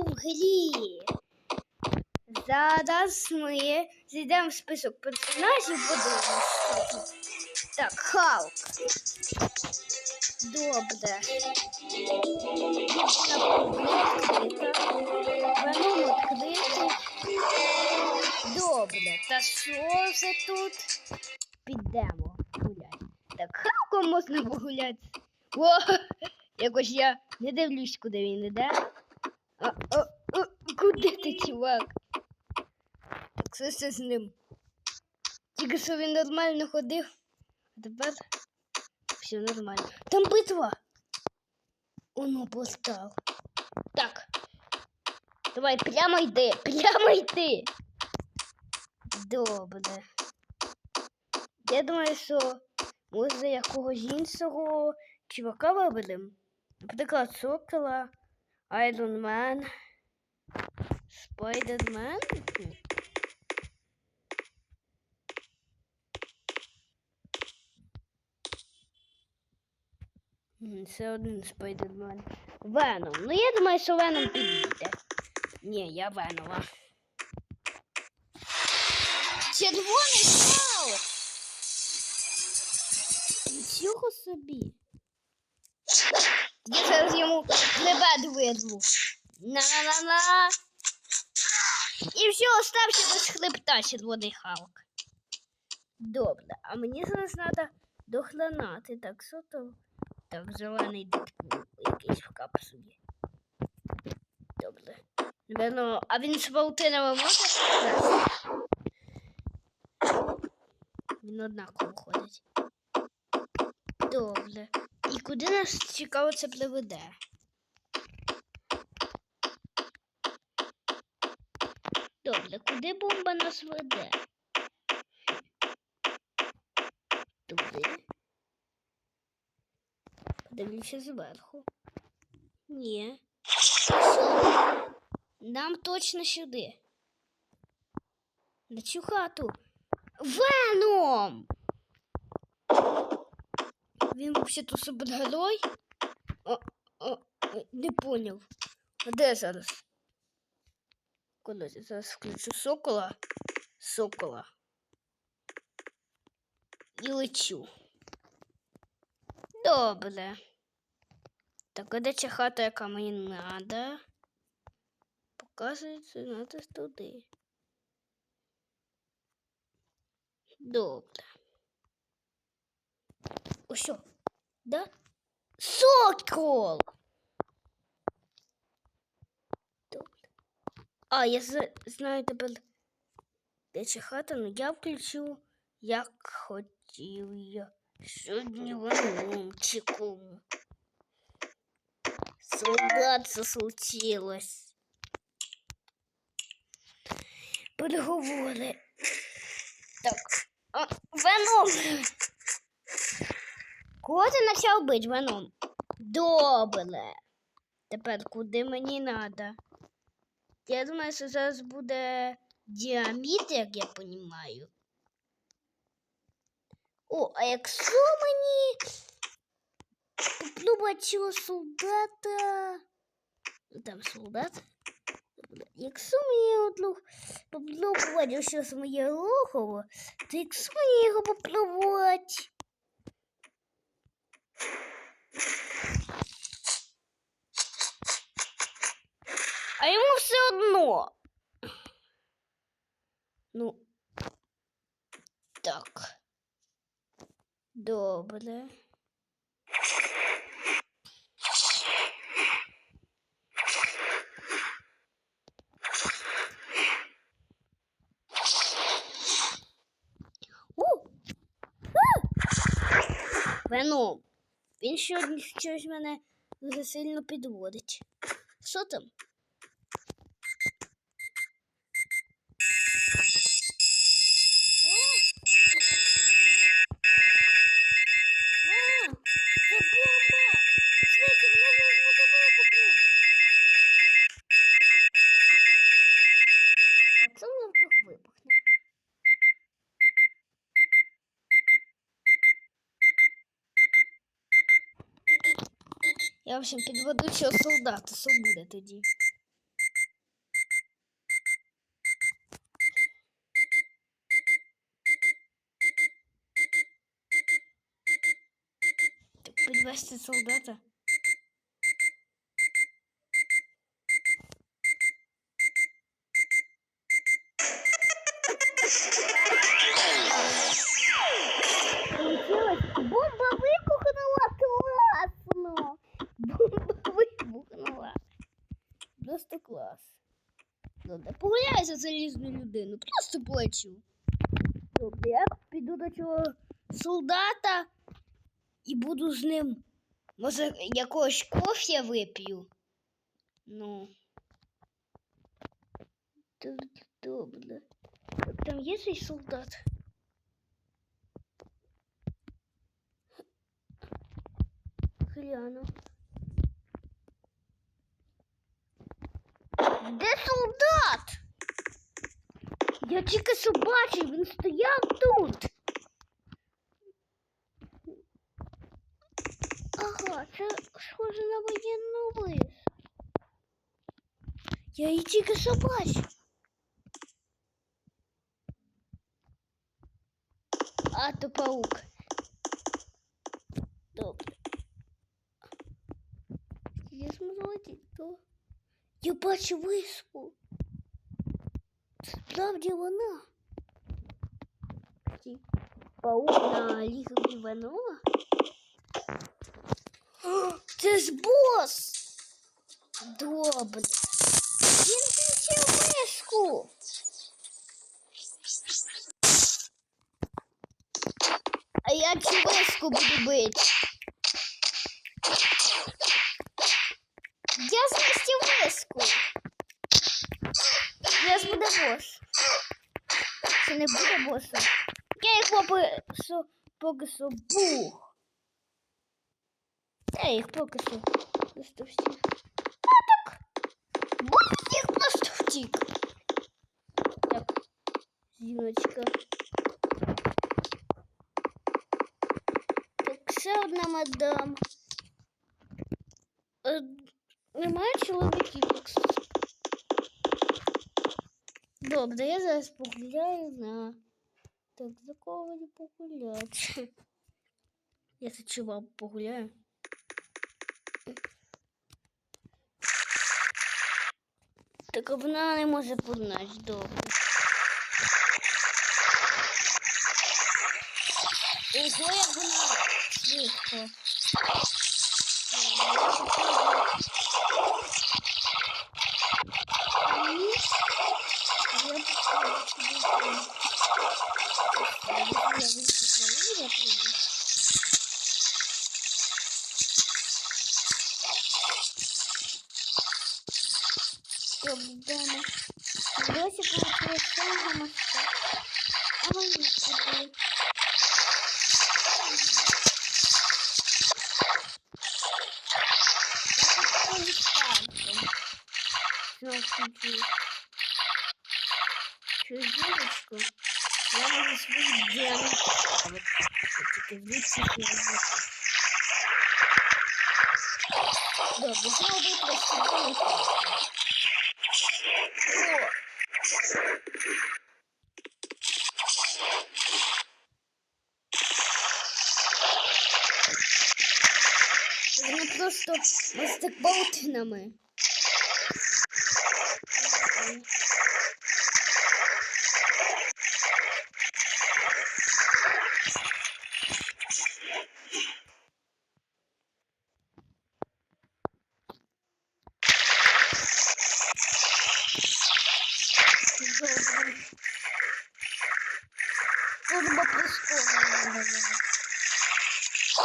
у грі. Зараз ми зайдемо в список персонажів, подивимося. Так, Халк. Добре. Веном відкритий. Добре. Та що це тут? Підемо гуляти. Так, Халком можна погуляти. О, якось я не дивлюсь, куди він іде. А, а, а, куди ти, чувак? Так, все, все з ним. Тільки що він нормально ходив, а тепер все нормально. Там битва. Оно постав. Так. Давай, прямо йди, прямо йди. Добре. Я думаю, що може якогось іншого чувака виберемо. Наприклад, Сокола, Айрон Мен, Спайдермен. Хм. М, Це один Спайдермен. Веном. Ну я думаю, що Веном підійде. Ні, я Венома. Червоний став! Нічого собі. Я зараз йому хребет вирву. На-на-на-на. І все, остався без хребта червоний Халк. Добре, а мені зараз треба дохланати. Так, що то? Так, зелений Дедпул якийсь в капсулі. Добре. Напевно, а він з паутинами може? Він однаково ходить. Добре. І куди нас цікаво це приведе? Добре, куди бомба нас веде? Туди. Подивлюся зверху. Ні. Нам точно сюди. На цю хату. Веном! Він взагалі-то супергерой? О, о, о, не поняв. А де зараз? Куди я зараз включу сокола? Сокола. І лечу. Добре. Так, а де ця хата, яка мені надо? Показується, надо туди. Добре. О, що? Да? Сокол! А, я знаю тепер, ця хата, але я включу, як хотів я. Сьогодні ванумчиком. Солдат, случилось. Переговори. Так. А, Веном! Кого ти почав бити, Веном? Добре. Тепер куди мені треба? Я думаю, що зараз буде діаміт, як я розумію. О, а якщо мені попробувати цього солдата. Там солдат. Якщо мені одну попробувати ось моє лохово, то якщо мені його попробувати. А йому все одно. Ну. Так. Добре. У! Він сьогодні щось мене дуже сильно підводить. Що там? общем, підведучого солдата що буде тоді. Підвести солдата. За залізну людину. Просто плачу. Добре, я піду до цього солдата і буду з ним. Може, якогось кофе вип'ю. Ну. Добре. Там є цей солдат? Гляну. Де солдат? Я тільки що бачив, він стояв тут. Ага, це схоже на воєнну вис. Я її тільки що бачив. А, то паук. Добре. Я смотрите, то. Я бачу виспу. Це Справді вона. Ті, Паук на лігу Іванова. О, Це ж бос! Добре. Він включив мишку. А я цю мишку буду бити. Зараз буде бос. Це не буде босом. Я їх поки що, поки що бух. Я їх поки що просто всіх. А так. Бос їх просто втік. Так, зіночка. Так, ще одна мадам. Е, Немає чоловіків, так сказати. Добре, я зараз погуляю на. Так, за кого мені погуляти? Я за чувак погуляю. Так вона не може погнати, добре. Ого, як вона швидко. Добре, я попробую. Ні. Я попробую сюди. Я вийду, я вийду. Добре, дома. Досі получилось самого моста. А мені куди? Я тут полістаю. Знову включу. Чужиночку. Я можу свої діями. А от тільки звідси я Добре, знову використати. О! Вони просто ось так болтинами. Добре. Треба прискорено.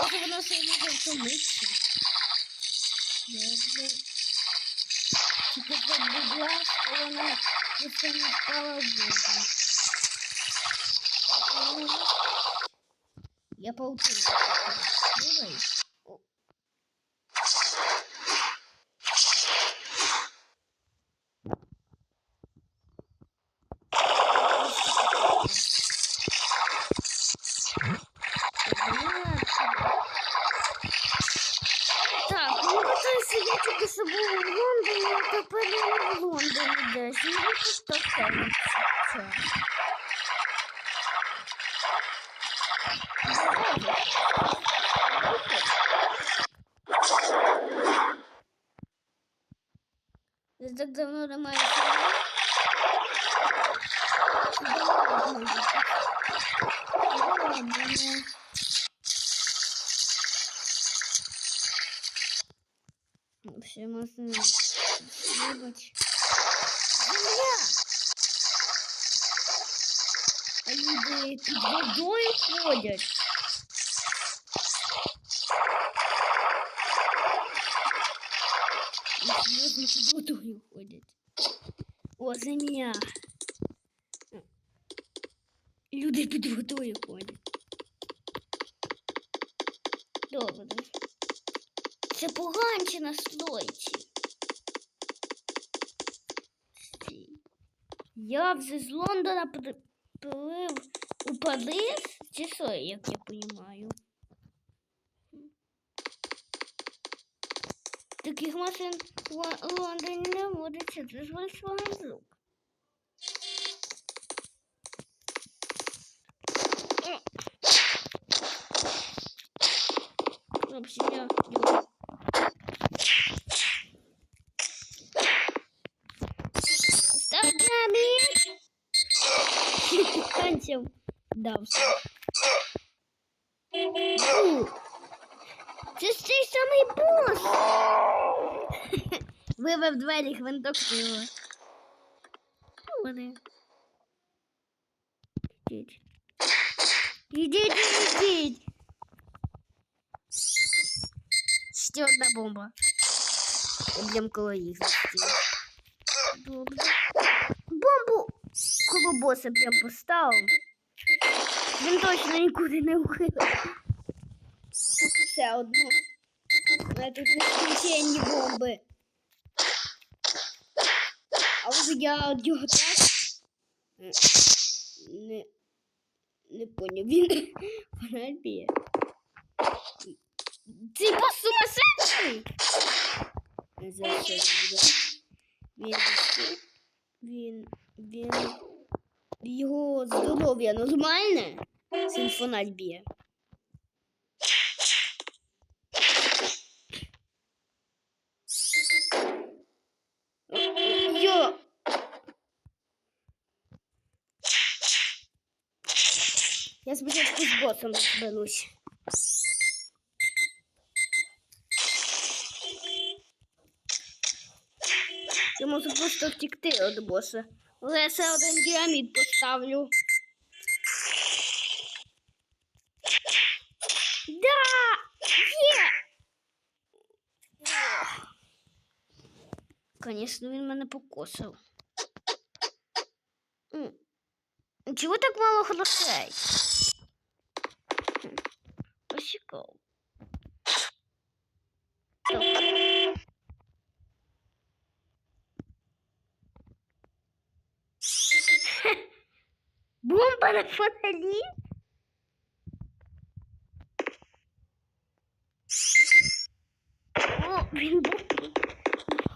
Може воно все може втомитися. Добре. Тільки це, будь ласка, вона просто не впала в воду. Я паутину. Добре. О. Так, ну питаюся, я тільки що був в Лондоні, а тепер я не в Лондоні десь. Ну, тут так кажеться. Я так давно немає. серії. Все можна вибач. Земля! А люди під водою ходять. І серйозно під водою ходять. О, земля. Люди під водою ходять. Добре. Це поганче на. Я вже з Лондона приплив у Париж, чи що, як я розумію. Таких машин в Лон- Лондоні не водиться, це ж Volkswagen звук. В общем, я иду. Став самий бос! Вивев двері гвинток сила. Вони. Ідіть. Ідіть, ідіть! Ще одна бомба. Б'єм коло їх. Добре. Бомбу коло боса прям поставив. Він точно нікуди не ухилив. Все одну. На тут нескінченні бомби. А от я його так не, не поняв. Він фонарь б'є. Ти бос сумасшедший? Не знаю, що він. Він, він, він, його здоров'я нормальне? Він фонарь б'є. Я спочатку з босом розберусь. Я можу просто втекти від боса. Але я ще один діамід поставлю. Да! Є! Конечно, він мене покосив. М. Чого так мало грошей? Бомба на фонарі? О, він був.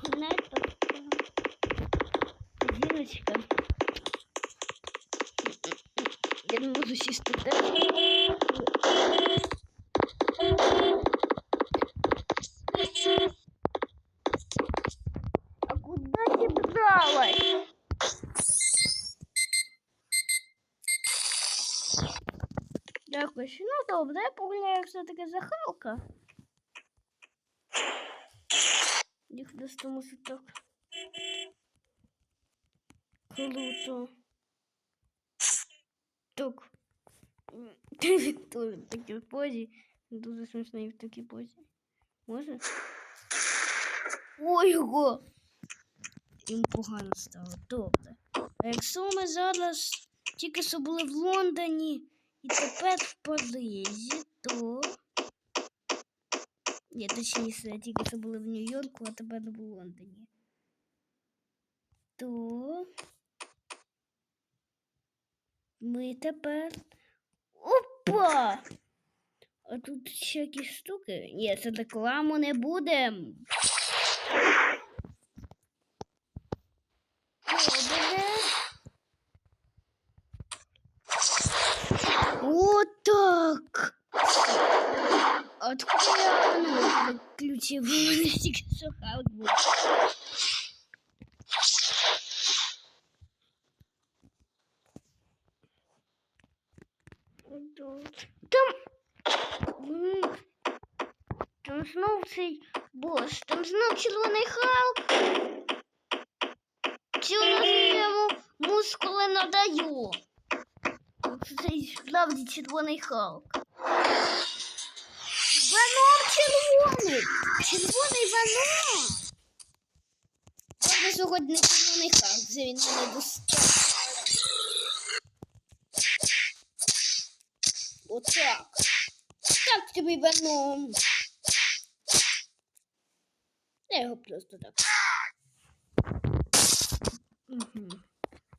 Знаєте, Зіночка. Я не можу сісти так. А куда ти бралась? Дякую. Ну добре, я погуляю все-таки за Халка. Їх достому так. Круто. Так. Тоже в такій позі. Дуже смішно і в такій позі. Може? Ой, його! Їм погано стало. Добре. А якщо ми зараз тільки що були в Лондоні і тепер в Парижі, то. Ні, точніше, тільки що були в Нью-Йорку, а тепер в Лондоні. То. Ми тепер. Опа! А тут всякі штуки. Ні, це рекламу не будемо. Вот так. Откуда она ключи выносит сухалку? Там... Там снова цей бос. Там знов червоний Халк. Цілому мускулы надаю. Справді червоний Халк. Веном червоний! Червоний веном! Правда, сьогодні не червоний Халк, вже він мене достав. Отак. Так тобі веном. Я його просто так. Угу.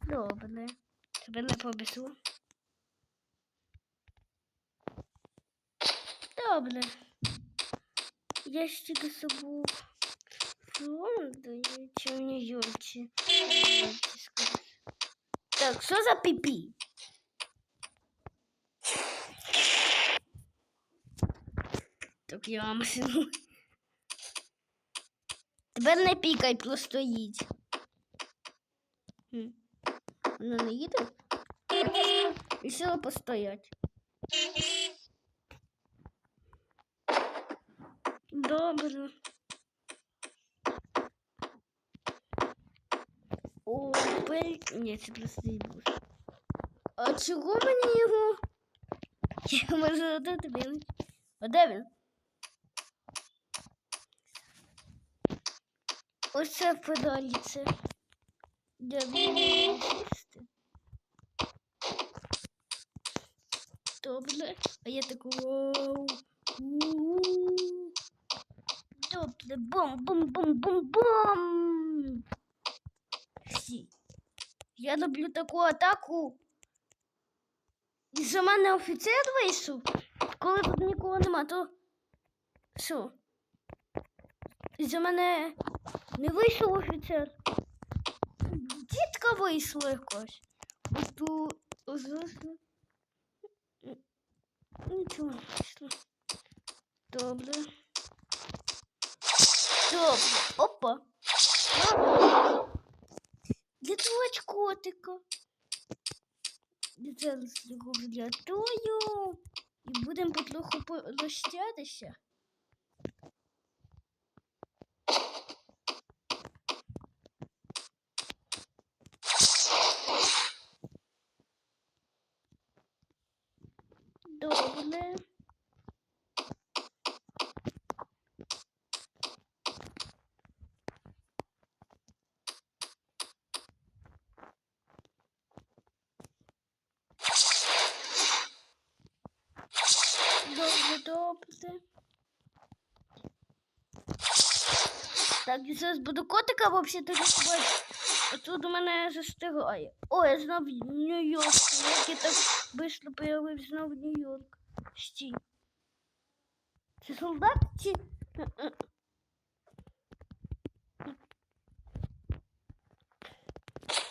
Добре. Тебе не побісу. Добре. Я ще до собою Флорида чи в Нью-Йорці. Так, що за піпі? Так я вам сину. Тепер не пікай, просто їдь. Вона не їде? Рішила постоять. Добре. О, пель... Ні, це просто не був. А чого мені його? Я можу отут білий. А де він? Ось це в педалі це. Він? Добре. А я таку Я люблю таку атаку. І за мене офіцер вийшов. Коли тут нікого нема, то що? І за мене не вийшов офіцер. Дітка вийшла якось. Оту зросло. Нічого не вийшло. Добре. Добре. Опа. Добре. Рятувати котика. Зараз його врятую. І будемо потроху. Добре. Добре, добре. Так, я зараз буду котика взагалі рятувати. А тут у мене застигає. О, я знов Нью-Йорк. Як я так швидко появився знов Нью-Йорк. Стій. Це солдат чи...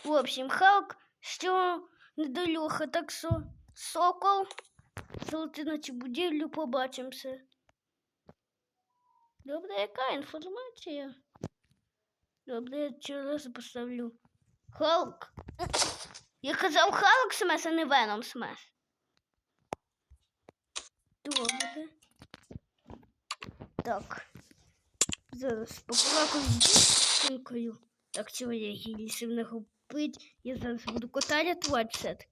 В общем, Халк, що недолюха, так що сокол. Золоти наче будівлю побачимося. Добре, яка інформація? Добре, я раз поставлю. Халк. Я казав Халк смес, а не Веном смес. Добре. Так. Зараз поплакав з дівчинкою. Так, чого я її не губить. Я зараз буду кота рятувати все-таки.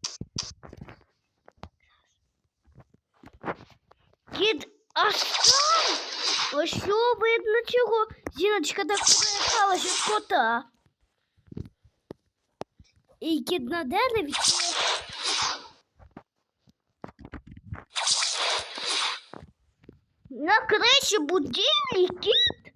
Кіт аж там. Ось що видно чого. Жіночка так перелякалась від кота. І кіт на дереві. це- На криші будівлі кіт.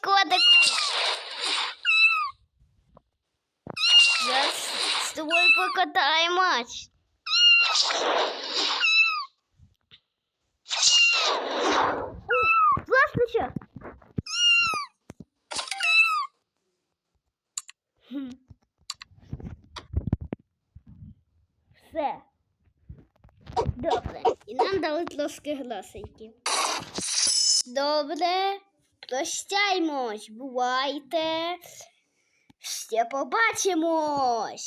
Котику. Зараз з тобою покатаємось. Власне що? Все. Добре. І нам дали трошки гласики. Добре. Прощаймось, бувайте. Ще побачимось.